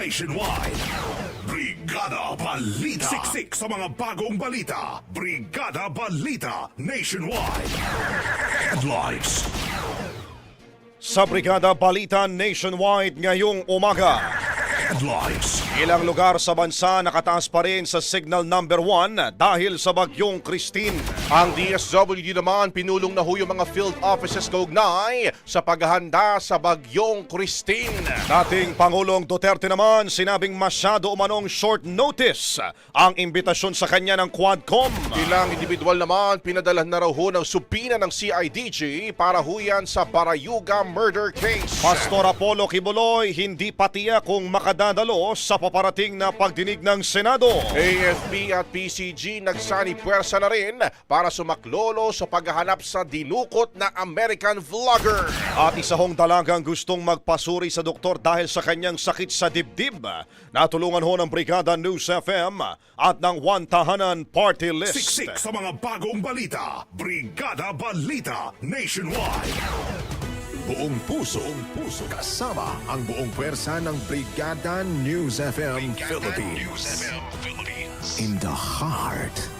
Nationwide. Brigada Balita. Siksik sa mga bagong balita. Brigada Balita Nationwide. Headlines. Sa Brigada Balita Nationwide ngayong umaga. Headlines. Ilang lugar sa bansa nakataas pa rin sa signal number 1 dahil sa bagyong Christine. Ang DSWD naman pinulong na ho yung mga field offices kaugnay sa paghahanda sa bagyong Christine. Dating Pangulong Duterte naman sinabing masyado umanong short notice ang imbitasyon sa kanya ng Quadcom. Ilang individual naman pinadala na raw ho ng supina ng CIDG para huyan sa Barayuga murder case. Pastor Apollo Kibuloy hindi patiya kung makadadalo sa paparating na pagdinig ng Senado. AFP at PCG nagsani puwersa na rin para sumaklolo sa paghahanap sa dinukot na American vlogger. At isa hong dalagang gustong magpasuri sa doktor dahil sa kanyang sakit sa dibdib. Natulungan ho ng Brigada News FM at ng One Tahanan Party List. Siksik sa mga bagong balita. Brigada Balita Nationwide. Buong puso, buong puso kasama ang buong pwersa ng Brigada News FM Philippines. In the heart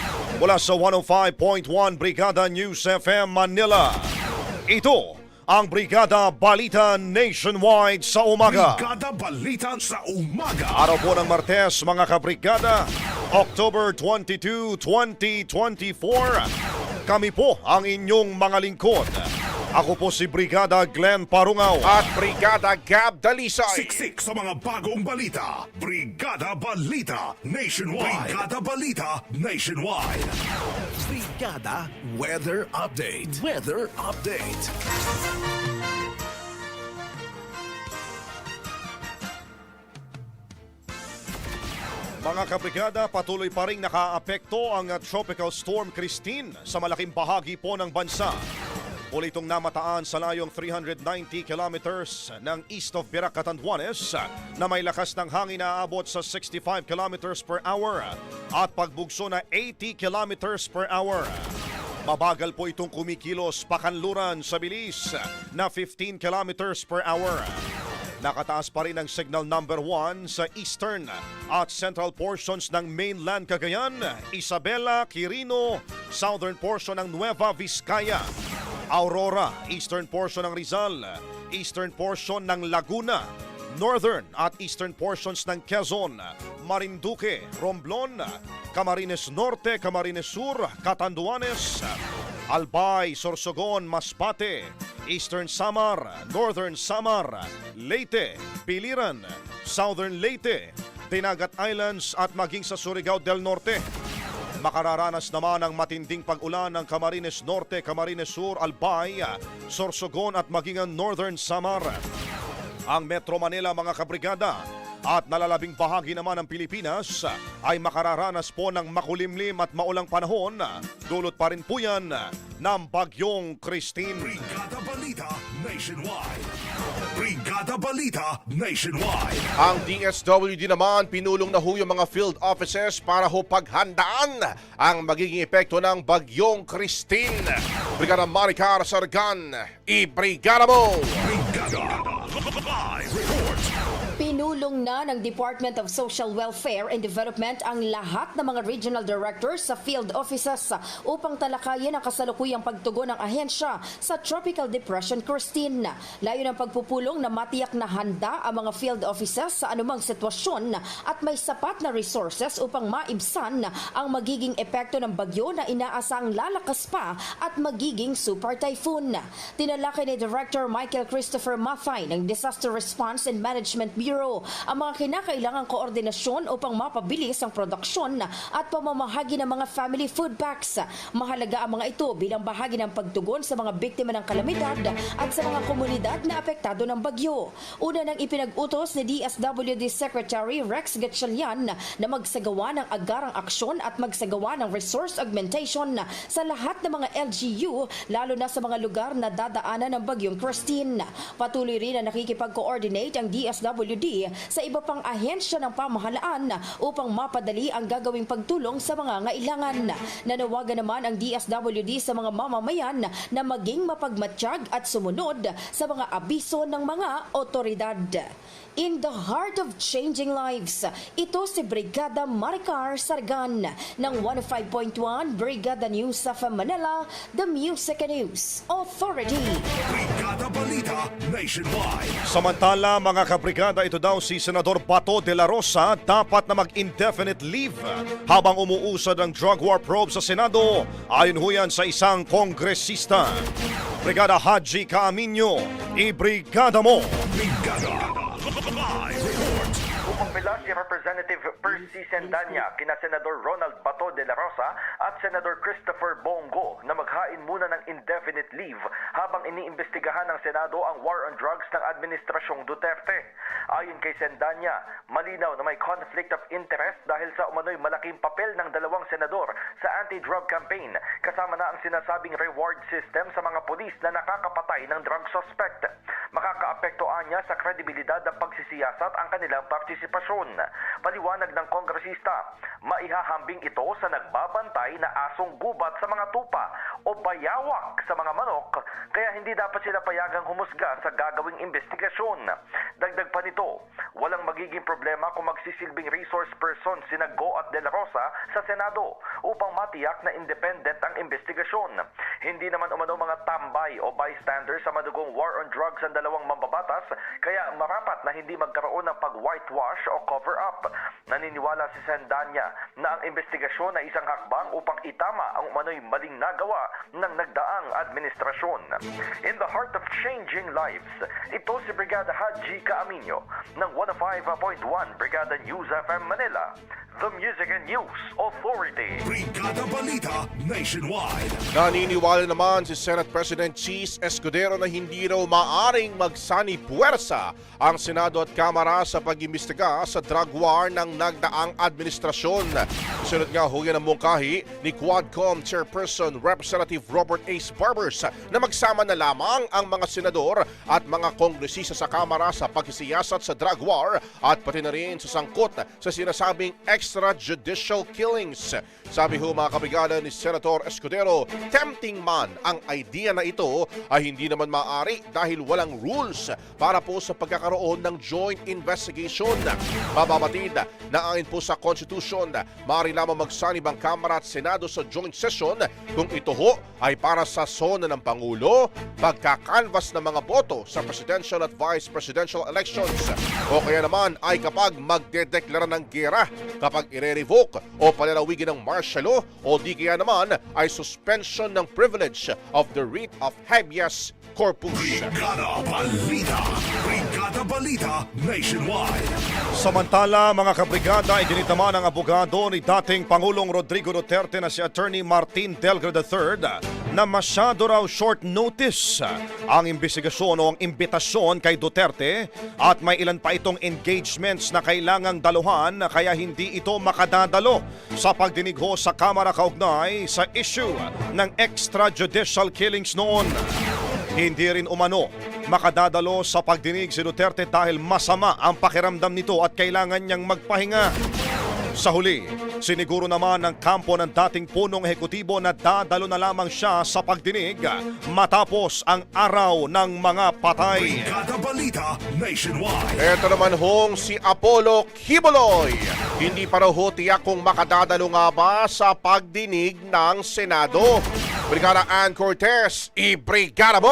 Mula sa 105.1 Brigada News FM Manila. Ito ang Brigada Balita Nationwide sa umaga. Brigada Balita sa umaga. Araw po ng Martes mga kabrigada, October 22, 2024. Kami po ang inyong mga lingkod. Ako po si Brigada Glenn Parungaw. At Brigada Gab Dalisay. Siksik sa mga bagong balita. Brigada Balita Nationwide. Brigada Balita Nationwide. Brigada Weather Update. Weather Update. Mga kabrigada, patuloy pa rin nakaapekto ang Tropical Storm Christine sa malaking bahagi po ng bansa. Muli itong namataan sa layong 390 kilometers ng east of Virac, Catanduanes na may lakas ng hangin na aabot sa 65 kilometers per hour at pagbugso na 80 kilometers per hour. Mabagal po itong kumikilos pakanluran sa bilis na 15 kilometers per hour. Nakataas pa rin ang signal number 1 sa eastern at central portions ng mainland Cagayan, Isabela, Quirino, southern portion ng Nueva Vizcaya, Aurora, eastern portion ng Rizal, eastern portion ng Laguna, northern at eastern portions ng Quezon, Marinduque, Romblon, Camarines Norte, Camarines Sur, Catanduanes, Albay, Sorsogon, Masbate, Eastern Samar, Northern Samar, Leyte, Piliran, Southern Leyte, Tinagat Islands at maging sa Surigao del Norte. Makararanas naman ang matinding pag-ulan ng Camarines Norte, Camarines Sur, Albay, Sorsogon at maging ang Northern Samar. Ang Metro Manila mga kabrigada at nalalabing bahagi naman ng Pilipinas ay makararanas po ng makulimlim at maulang panahon. Dulot pa rin po yan ng bagyong Christine. Brigada Balita Nationwide. Brigada Balita Nationwide. Ang DSWD naman pinulong na ho yung mga field officers para ho paghandaan ang magiging epekto ng bagyong Christine. Brigada Maricar Sargan, i-brigada mo! Brigada. Pinulong na ng Department of Social Welfare and Development ang lahat ng mga regional directors sa field offices upang talakayin ang kasalukuyang pagtugon ng ahensya sa Tropical Depression Christine. Layo ng pagpupulong na matiyak na handa ang mga field offices sa anumang sitwasyon at may sapat na resources upang maibsan ang magiging epekto ng bagyo na inaasang lalakas pa at magiging super typhoon. Tinalakay ni Director Michael Christopher Mathay ng Disaster Response and Management Bureau ang mga kinakailangang koordinasyon upang mapabilis ang produksyon at pamamahagi ng mga family food packs. Mahalaga ang mga ito bilang bahagi ng pagtugon sa mga biktima ng kalamidad at sa mga komunidad na apektado ng bagyo. Una nang ipinag-utos ni DSWD Secretary Rex Gatchalian na magsagawa ng agarang aksyon at magsagawa ng resource augmentation sa lahat ng mga LGU lalo na sa mga lugar na dadaanan ng bagyong Christine. Patuloy rin na nakikipag-coordinate ang DSWD sa iba pang ahensya ng pamahalaan upang mapadali ang gagawing pagtulong sa mga ngailangan. Nanawagan naman ang DSWD sa mga mamamayan na maging mapagmatsyag at sumunod sa mga abiso ng mga otoridad. In the heart of changing lives, ito si Brigada Maricar Sargan ng 105.1 Brigada News of Manila, The Music News Authority. Brigada Balita Nationwide. Samantala mga kabrigada, ito daw si Senador Bato de la Rosa dapat na mag-indefinite leave habang umuusad ang drug war probe sa Senado ayon ho yan sa isang kongresista. Brigada Haji Kaaminyo, i-brigada mo! Brigada. Representative Percy Sendanya kina Senador Ronald Bato de la Rosa at Senador Christopher Bongo na maghain muna ng indefinite leave habang iniimbestigahan ng Senado ang war on drugs ng Administrasyong Duterte. Ayon kay Sendanya, malinaw na may conflict of interest dahil sa umano'y malaking papel ng dalawang senador sa anti-drug campaign kasama na ang sinasabing reward system sa mga pulis na nakakapatay ng drug suspect. Makakaapektoan niya sa kredibilidad ng pagsisiyasat ang kanilang partisipasyon. Paliwanag ng kongresista, maihahambing ito sa nagbabantay na asong gubat sa mga tupa o bayawak sa mga manok kaya hindi dapat sila payagang humusga sa gagawing investigasyon. Dagdag pa nito, walang magiging problema kung magsisilbing resource person sina Go at De La Rosa sa Senado upang matiyak na independent ang investigasyon. Hindi naman umano mga tambay o bystanders sa madugong war on drugs ang dalawang mambabatas kaya marapat na hindi magkaroon ng pag-whitewash o cover-up. Naniniwala si Sandanya na ang investigasyon ay isang hakbang upang itama ang umano'y maling nagawa ng nagdaang administrasyon. In the heart of changing lives, ito si Brigada Haji Kaaminyo ng 105.1 Brigada News FM Manila, the Music and News Authority. Brigada Balita Nationwide. Naniniwala naman si Senate President Cheese Escudero na hindi raw maaring magsani puwersa ang Senado at Kamara sa pag-imbestiga sa drug war ng nagdaang administrasyon. Sunod nga ho yan ang mungkahi ni Quadcom Chairperson Representative Robert Ace Barbers na magsama na lamang ang mga senador at mga kongresista sa Kamara sa pagsisiyasat sa drug war at pati na rin sa sangkot sa sinasabing extrajudicial killings. Sabi ho mga kabigada ni Senator Escudero, tempting man ang idea na ito ay hindi naman maaari dahil walang rules para po sa pagkakaroon ng joint investigation. Mababatid na ayon po sa Constitution, maaari lamang magsanib ang Kamara at Senado sa joint session kung ito ho ay para sa sona ng Pangulo, pagkakanvas ng mga boto sa presidential at vice presidential elections o kaya naman ay kapag magdedeklara ng gera kapag ire-revoke o palalawigin ng martial law o di kaya naman ay suspension ng privilege of the writ of habeas corpus. Balita. Brigada Balita Nationwide. Samantala, mga kabrigada, iginita ng abogado ni dating Pangulong Rodrigo Duterte na si Attorney Martin Delgado III na masyado raw short notice ang imbestigasyon o ang imbitasyon kay Duterte at may ilan pa itong engagements na kailangang daluhan kaya hindi ito makadadalo sa pagdinig sa Kamara kaugnay sa issue ng extrajudicial killings noon. Hindi rin umano makadadalo sa pagdinig si Duterte dahil masama ang pakiramdam nito at kailangan niyang magpahinga. Sa huli, siniguro naman ng kampo ng dating punong ehekutibo na dadalo na lamang siya sa pagdinig matapos ang araw ng mga patay. Ito naman hong si Apollo Kiboloy. Hindi pa raw ho tiyak kung makadadalo nga ba sa pagdinig ng Senado. Brigada Ann Cortez, i-brigada mo!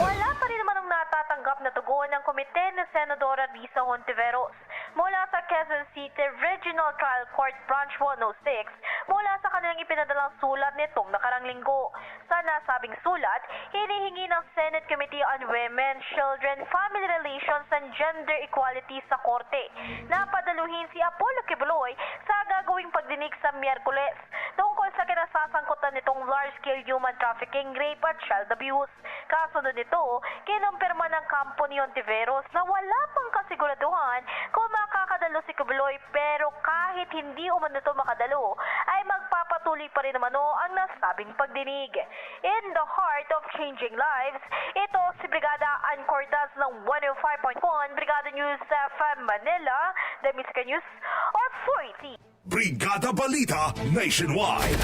Wala pa rin naman ang natatanggap na tugon ng komite ni Senadora Risa Hontiveros mula sa Quezon City Regional Trial Court Branch 106 mula sa kanilang ipinadalang sulat nitong nakarang linggo. Sa nasabing sulat, hinihingi ng Senate Committee on Women, Children, Family Relations and Gender Equality sa Korte na padaluhin si Apollo Kibuloy sa gagawing pagdinig sa Miyerkules tungkol sa kinasasangkutan nitong large-scale human trafficking, rape at child abuse. Kasunod nito, kinumpirma ng kampo ni Ontiveros na wala pang kasiguraduhan kung makakadalo si Kibuloy pero kahit hindi umano ito makadalo, ay magpapatuloy pa rin naman ang nasabing pagdinig. In the heart of changing lives, ito si Brigada Ann Cortez ng 105.1 Brigada News FM Manila, The Music News Authority. Brigada Balita Nationwide.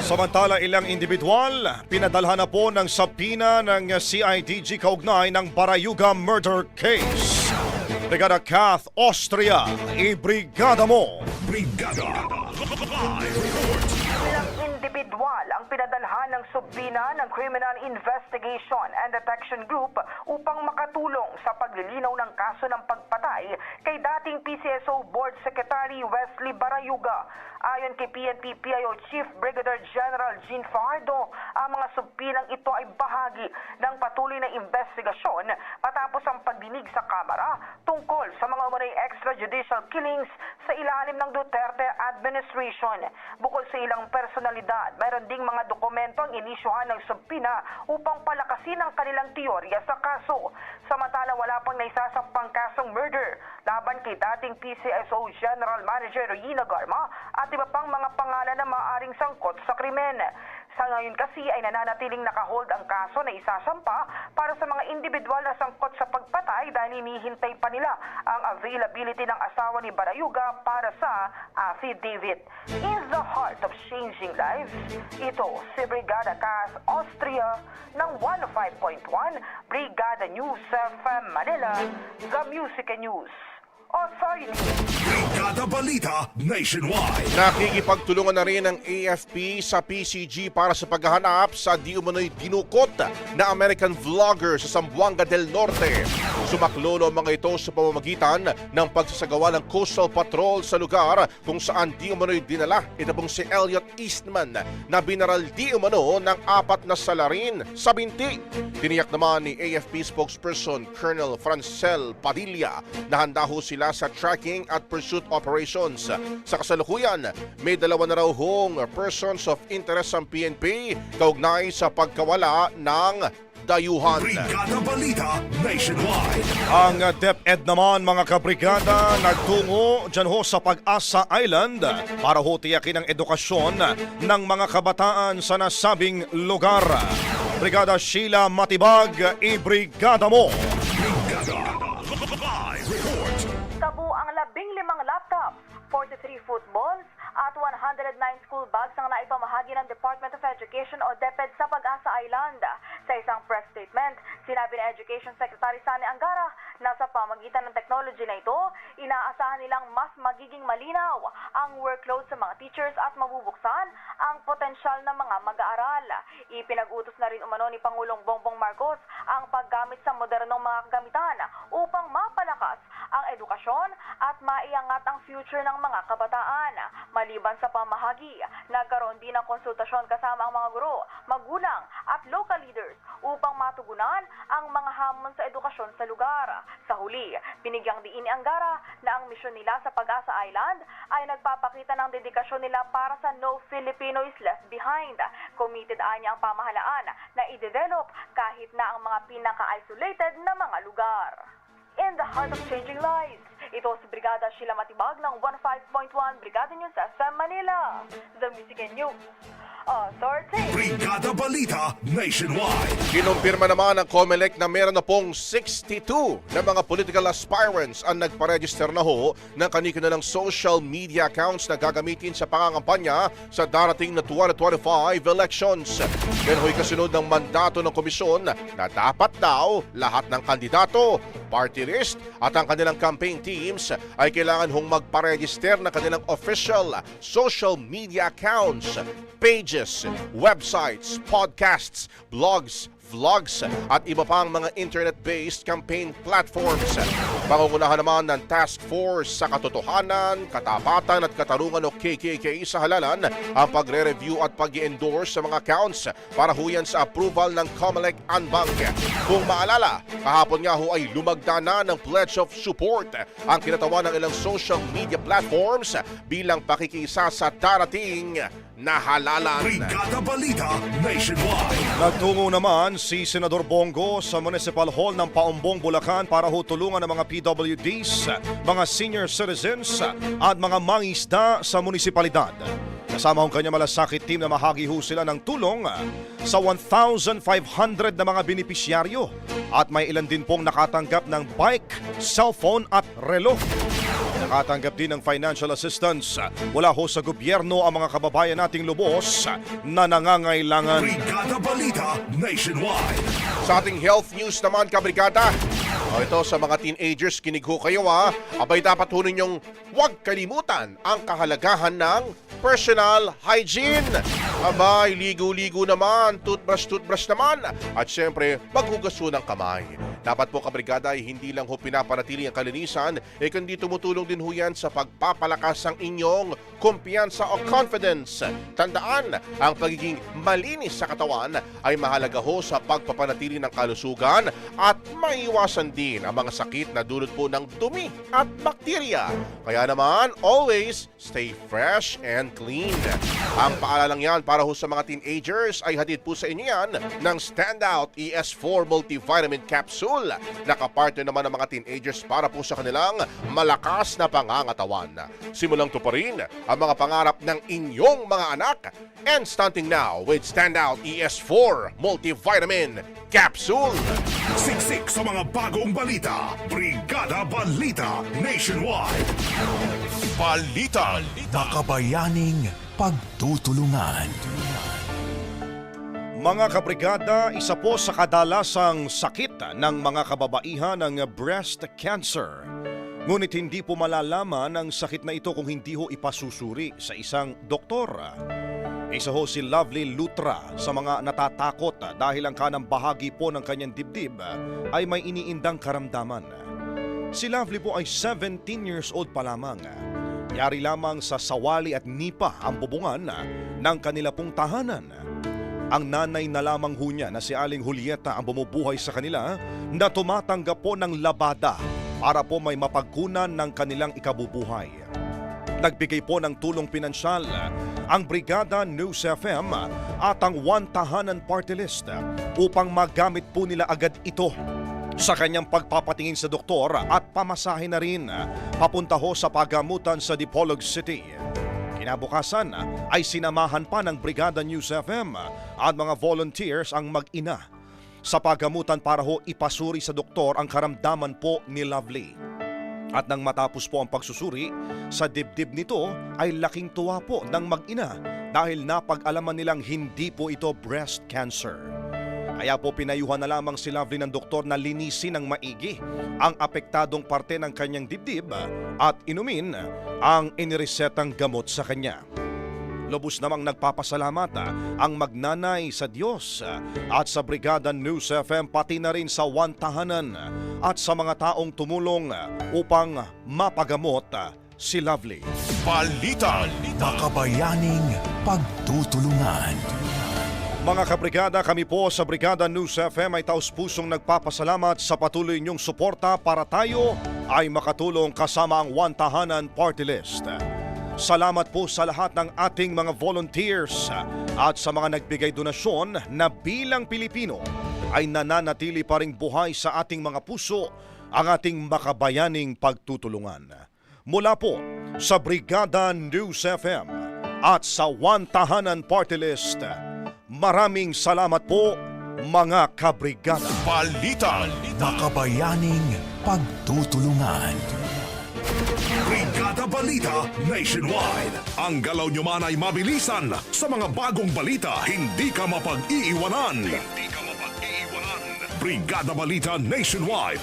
Samantala ilang individual, pinadalhan na po ng sabina ng CIDG kaugnay ng Barayuga murder case. Brigada Kath Austria, i-brigada mo! Brigada. Ilang individual ang pinadalhan subpina ng Criminal Investigation and Detection Group upang makatulong sa paglilinaw ng kaso ng pagpatay kay dating PCSO Board Secretary Wesley Barayuga. Ayon kay PNP PIO Chief Brigadier General Jean Fajardo, ang mga subpinang ito ay bahagi ng patuloy na investigasyon matapos ang pagdinig sa Kamara tungkol sa mga umunay extrajudicial killings sa ilalim ng Duterte administration. Bukod sa ilang personalidad, mayroon ding mga dokumento ang inisyuhan ng subpina upang palakasin ang kanilang teorya sa kaso. Samantala wala pang naisasampang kasong murder laban kay dating PCSO General Manager Regina Garma at iba pang mga pangalan na maaaring sangkot sa krimen. Sa ngayon kasi ay nananatiling nakahold ang kaso na isasampa para sa mga individual na sangkot sa pagpatay dahil hinihintay pa nila ang availability ng asawa ni Barayuga para sa affidavit. In the heart of changing lives, ito si Brigada Cas Austria ng 105.1 Brigada News FM Manila, The Music and Authority. Brigada Balita Nationwide. Nakikipagtulungan na rin ng AFP sa PCG para sa paghahanap sa di umano'y dinukot na American vlogger sa Zamboanga del Norte. Sumaklolo ang mga ito sa pamamagitan ng pagsasagawa ng Coastal Patrol sa lugar kung saan di umano'y dinala ito pong si Elliot Eastman na binaral di umano ng apat na salarin sa binti. Tiniyak naman ni AFP spokesperson Colonel Francel Padilla na handa ho sila sa tracking at pursuit operations. Sa kasalukuyan, may dalawa na raw hong persons of interest ang PNP kaugnay sa pagkawala ng dayuhan. Brigada Balita Nationwide. Ang DepEd naman mga kabrigada nagtungo dyan ho sa Pag-asa Island para ho tiyakin ang edukasyon ng mga kabataan sa nasabing lugar. Brigada Sheila Matibag, i-brigada mo! Footballs at 109 school bags ang naipamahagi ng Department of Education o DepEd sa Pag-asa Island. Sa isang press statement, sinabi ni Education Secretary Sani Angara na sa pamagitan ng technology na ito, inaasahan nilang mas magiging malinaw ang workload sa mga teachers at mabubuksan ang potensyal ng mga mag-aaral. Ipinag-utos na rin umano ni Pangulong Bongbong Marcos ang paggamit sa modernong mga kagamitan upang mapalakas ang edukasyon at maiangat ang future ng mga kabataan. Maliban sa pamahagi, nagkaroon din ng konsultasyon kasama ang mga guro, magulang at local leaders upang matugunan ang mga hamon sa edukasyon sa lugar. Sa huli, binigyang diin ni Angara na ang misyon nila sa Pag-asa Island ay nagpapakita ng dedikasyon nila para sa No Filipino is Left Behind. Committed anya ang pamahalaan na i-develop kahit na ang mga pinaka-isolated na mga lugar. In the heart of changing lives, ito si Brigada Sheila Matibag ng 15.1 Brigada News FM Manila. The Music and News Authority. Brigada Balita Nationwide. Kinumpirma naman ng COMELEC na meron na pong 62 na mga political aspirants ang nagparegister na ho ng kanilang social media accounts na gagamitin sa pangangampanya sa darating na 2025 elections. Yan ho'y kasunod ng mandato ng komisyon na dapat daw lahat ng kandidato, party list at ang kanilang campaign teams ay kailangan hong magparegister ng kanilang official social media accounts, pages, websites, podcasts, blogs, vlogs at iba pang mga internet-based campaign platforms. Pangungunahan naman ng Task Force sa Katotohanan, Katapatan at Katarungan o KKK sa halalan ang pagre-review at pag endorse sa mga accounts para huyan sa approval ng COMELEC Anbank. Kung maalala, kahapon nga ho ay lumagda na ng Pledge of Support ang kinatawan ng ilang social media platforms bilang pakikisa sa darating na halalan. Brigada Balita Nationwide. Nagtungo naman si Senador Bongo sa Municipal Hall ng Paumbong, Bulacan para ho tulungan ng mga PWDs, mga senior citizens at mga mangisda sa munisipalidad. Kasama ang kanya malasakit team na mahagi ho sila ng tulong sa 1,500 na mga benepisyaryo at may ilan din pong nakatanggap ng bike, cellphone at relo. Nakatanggap din ng financial assistance mula ho sa gobyerno ang mga kababayan nating lubos na nangangailangan. Brigada Balita Nationwide. Sa ating health news naman, kabrigada. O ito sa mga teenagers, kinig ho kayo ha. Abay dapat ho ninyong huwag kalimutan ang kahalagahan ng personal hygiene. Abay, ligo-ligo naman, toothbrush-toothbrush naman. At syempre, maghugas ho ng kamay. Dapat po kabrigada ay hindi lang ho pinapanatili ang kalinisan, eh kundi tumutulong din ho yan sa pagpapalakas ng inyong kumpiyansa o confidence. Tandaan, ang pagiging malinis sa katawan ay mahalaga ho sa pagpapanatili ng kalusugan at maiwasan din ang mga sakit na dulot po ng dumi at bakterya. Kaya naman, always stay fresh and clean. Ang paalalang yan para ho sa mga teenagers ay hatid po sa inyo yan ng Standout ES4 Multivitamin Capsule. Nakapartner naman ng mga teenagers para po sa kanilang malakas na pangangatawan. Simulang to pa rin ang mga pangarap ng inyong mga anak. And stunting now with Standout ES4 Multivitamin Capsule. Siksik sa mga bagong balita. Brigada Balita Nationwide. Balita. Makabayaning pagtutulungan. Mga kabrigada, isa po sa kadalasang sakit ng mga kababaihan ang breast cancer. Ngunit hindi po malalaman ang sakit na ito kung hindi ho ipasusuri sa isang doktor. Isa ho si Lovely Lutra sa mga natatakot dahil ang kanang bahagi po ng kanyang dibdib ay may iniindang karamdaman. Si Lovely po ay 17 years old pa lamang. Yari lamang sa sawali at nipa ang bubungan ng kanila pong tahanan. Ang nanay na lamang ho niya na si Aling Julieta ang bumubuhay sa kanila na tumatanggap po ng labada para po may mapagkunan ng kanilang ikabubuhay. Nagbigay po ng tulong pinansyal ang Brigada News FM at ang One Tahanan Party List upang magamit po nila agad ito sa kanyang pagpapatingin sa doktor at pamasahe na rin papunta ho sa pagamutan sa Dipolog City. Kinabukasan ay sinamahan pa ng Brigada News FM at mga volunteers ang mag-ina sa pagamutan para ho ipasuri sa doktor ang karamdaman po ni Lovely. At nang matapos po ang pagsusuri, sa dibdib nito ay laking tuwa po ng mag-ina dahil napag-alaman nilang hindi po ito breast cancer. Kaya po pinayuhan na lamang si Lovely ng doktor na linisin ng maigi ang apektadong parte ng kanyang dibdib at inumin ang iniresetang gamot sa kanya. Lubos namang nagpapasalamat ang magnanay sa Diyos at sa Brigada News FM pati na rin sa One Tahanan ah, at sa mga taong tumulong upang mapagamot si Lovely. Balita. Makabayaning pagtutulungan. Mga kabrigada, kami po sa Brigada News FM ay taus-pusong nagpapasalamat sa patuloy niyong suporta para tayo ay makatulong kasama ang One Tahanan Party List. Salamat po sa lahat ng ating mga volunteers at sa mga nagbigay donasyon na bilang Pilipino ay nananatili pa ring buhay sa ating mga puso ang ating makabayaning pagtutulungan. Mula po sa Brigada News FM at sa One Tahanan Party List, maraming salamat po mga kabrigada. Balita. Makabayaning pagtutulungan. Brigada Balita Nationwide. Ang galaw nyo man ay mabilisan sa mga bagong balita. Hindi ka mapag-iiwanan. Hindi ka mapag-iiwanan. Brigada Balita Nationwide.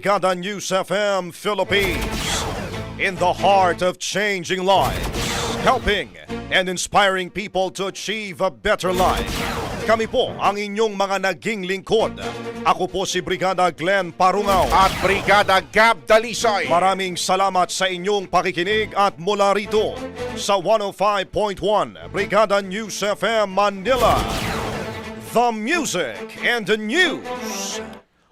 News FM Philippines. In the heart of changing lives, helping and inspiring people to achieve a better life. Kami po ang inyong mga naging lingkod. Ako po si Brigada Glenn Parungaw. At Brigada Gab Dalisay. Maraming salamat sa inyong pakikinig at mula rito sa 105.1 Brigada News FM Manila. The music and the news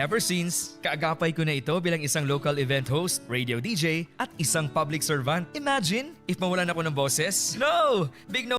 Ever since, kaagapay ko na ito bilang isang local event host, radio DJ, at isang public servant. Imagine, if mawalan ako ng boses? No! Big no